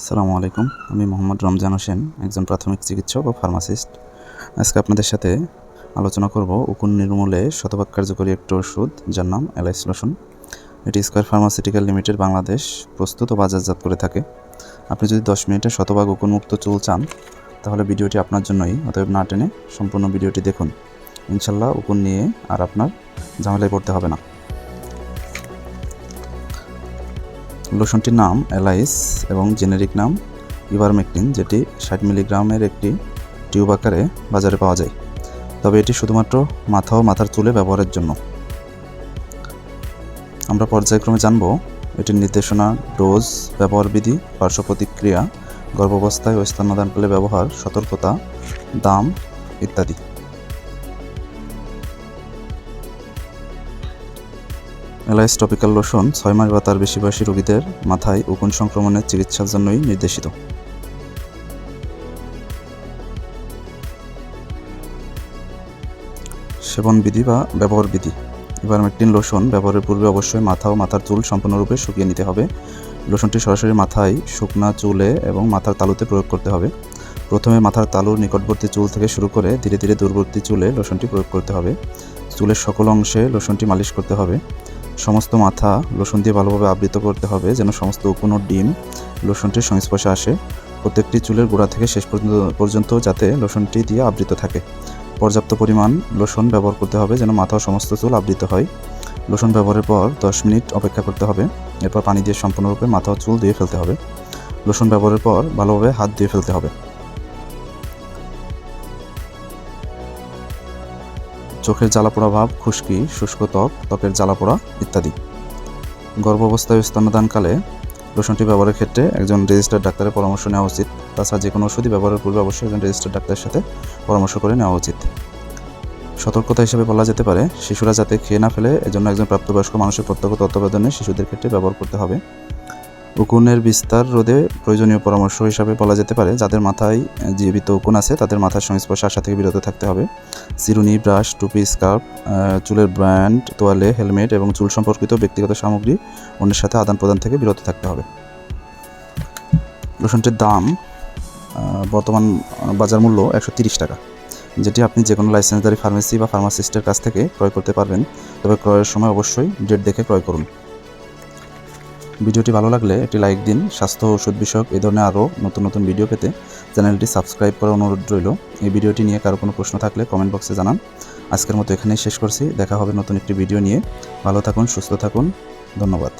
আসসালামু আলাইকুম। আমি মোহাম্মদ রমজান হোসেন, একজন প্রাথমিক চিকিৎসক ও ফার্মাসিস্ট। আজকে আপনাদের সাথে আলোচনা করব উকুন নির্মূলে শতভাগ কার্যকরী একটি ওষুধ, যার নাম এলাইস লোশন এটি স্কয়ার ফার্মাসিউটিক্যাল লিমিটেড বাংলাদেশ প্রস্তুত ও বাজারজাত করে থাকে। আপনি যদি দশ মিনিটে শতভাগ উকুনমুক্ত চুল চান, তাহলে ভিডিওটি আপনার জন্যই, অতএব না টেনে সম্পূর্ণ ভিডিওটি দেখুন। ইনশাল্লাহ উকুন নিয়ে আর আপনার ঝামেলায় পড়তে হবে না। লোশনটির নাম এলাইস এবং জেনেরিক নাম ইভারমেকটিন, যেটি ষাট মিলিগ্রামের একটি টিউব আকারে বাজারে পাওয়া যায়। তবে এটি শুধুমাত্র মাথা ও মাথার চুলে ব্যবহারের জন্য। আমরা পর্যায়ক্রমে জানব এটির নির্দেশনা, ডোজ ব্যবহার বিধি পার্শ্ব প্রতিক্রিয়া গর্ভাবস্থায় ও স্তন্যদানকালে ব্যবহার, সতর্কতা, দাম ইত্যাদি। এলাইস টপিক্যাল লোশন ছয় মাস বা তার বেশি বয়সী রোগীদের মাথায় উকুন সংক্রমণের চিকিৎসার জন্যই নির্দেশিত। সেবন বিধি বা ব্যবহার বিধি। ইভারমেকটিন লোশন ব্যবহারের পূর্বে অবশ্যই মাথা ও মাথার চুল সম্পূর্ণরূপে শুকিয়ে নিতে হবে। লোশনটি সরাসরি মাথায় শুকনা চুলে এবং মাথার তালুতে প্রয়োগ করতে হবে। প্রথমে মাথার তালুর নিকটবর্তী চুল থেকে শুরু করে ধীরে ধীরে দূরবর্তী চুলে লোশনটি প্রয়োগ করতে হবে। চুলের সকল অংশে লোশনটি মালিশ করতে হবে। সমস্ত মাথা লোশন দিয়ে ভালোভাবে আবৃত করতে হবে, যেন সমস্ত উকুন ডিম লোশনটির সংস্পর্শে আসে। প্রত্যেকটি চুলের গোড়া থেকে শেষ পর্যন্ত পর্যন্ত যাতে লোশনটি দিয়ে আবৃত থাকে। পর্যাপ্ত পরিমাণ লোশন ব্যবহার করতে হবে, যেন মাথা সমস্ত চুল আবৃত হয়। লোশন ব্যবহারের পর দশ মিনিট অপেক্ষা করতে হবে। এরপর পানি দিয়ে সম্পূর্ণরূপে মাথা চুল ধুয়ে ফেলতে হবে। লোশন ব্যবহারের পর ভালোভাবে হাত ধুয়ে ফেলতে হবে। চোখের জ্বালাপোড়া ভাব, খুশকি, শুষ্ক ত্বক, ত্বকের জ্বালাপোড়া ইত্যাদি। গর্ভাবস্থায় স্তন্যদানকালে লোশনটি ব্যবহারের ক্ষেত্রে একজন রেজিস্টার্ড ডাক্তারের পরামর্শ নেওয়া উচিত। তাছাড়া যে কোনো ওষুধই ব্যবহারের পূর্বে অবশ্যই একজন রেজিস্টার্ড ডাক্তারের সাথে পরামর্শ করে নেওয়া উচিত। সতর্কতা হিসেবে বলা যেতে পারে, শিশুরা যাতে খেয়ে না ফেলে, এজন্য একজন প্রাপ্তবয়স্ক মানুষের প্রত্যক্ষ তত্ত্বাবধানে শিশুদের ক্ষেত্রে ব্যবহার করতে হবে। উকুনের বিস্তার রোধে প্রয়োজনীয় পরামর্শ হিসাবে বলা যেতে পারে, যাদের মাথায় জীবিত উকুন আছে, তাদের মাথার সংস্পর্শে আসা থেকে বিরত থাকতে হবে। চিরুনি, ব্রাশ, টুপি, স্কার্ফ চুলের ব্র্যান্ড, তোয়ালে, হেলমেট এবং চুল সম্পর্কিত ব্যক্তিগত সামগ্রী অন্যের সাথে আদান প্রদান থেকে বিরত থাকতে হবে। লোশনটির দাম বর্তমান বাজার মূল্য একশো টাকা, যেটি আপনি যে কোনো লাইসেন্সদারি ফার্মেসি বা ফার্মাসিস্টের কাছ থেকে ক্রয় করতে পারবেন। তবে ক্রয়ের সময় অবশ্যই ডেট দেখে ক্রয় করুন। ভিডিওটি ভালো লাগলে একটি লাইক দিন, স্বাস্থ্য ওষুধ বিষয়ক এই ধরনের আরও নতুন নতুন ভিডিও পেতে চ্যানেলটি সাবস্ক্রাইব করার অনুরোধ রইল। এই ভিডিওটি নিয়ে কারও কোনো প্রশ্ন থাকলে কমেন্ট বক্সে জানান। আজকের মতো এখানেই শেষ করছি। দেখা হবে নতুন একটি ভিডিও নিয়ে। ভালো থাকুন, সুস্থ থাকুন। ধন্যবাদ।